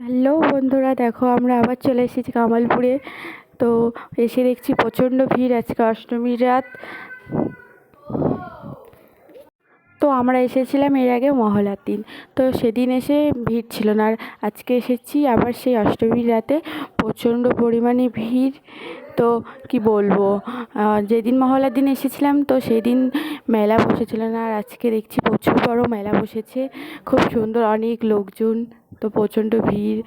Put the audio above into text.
Hello বন্ধুরা, দেখো আমরা আবার চলে এসেছি কামালপুরে। তো এসে দেখছি প্রচণ্ড ভিড় আজকে অষ্টমীর রাত। তো আমরা এসেছিলাম এর আগে মহলার দিন। তো সেদিন এসে ভিড় ছিল না। আর আজকে এসেছি আবার সেই অষ্টমীর রাতে। প্রচণ্ড পরিমাণে ভিড়। তো কি বলব যেদিন মহলার দিন এসেছিলাম, তো সেদিন মেলা বসেছিল না। আর আজকে দেখছি প্রচুর বড় মেলা বসেছে। খুব সুন্দর, অনেক লোকজন। তো প্রচণ্ড ভিড়।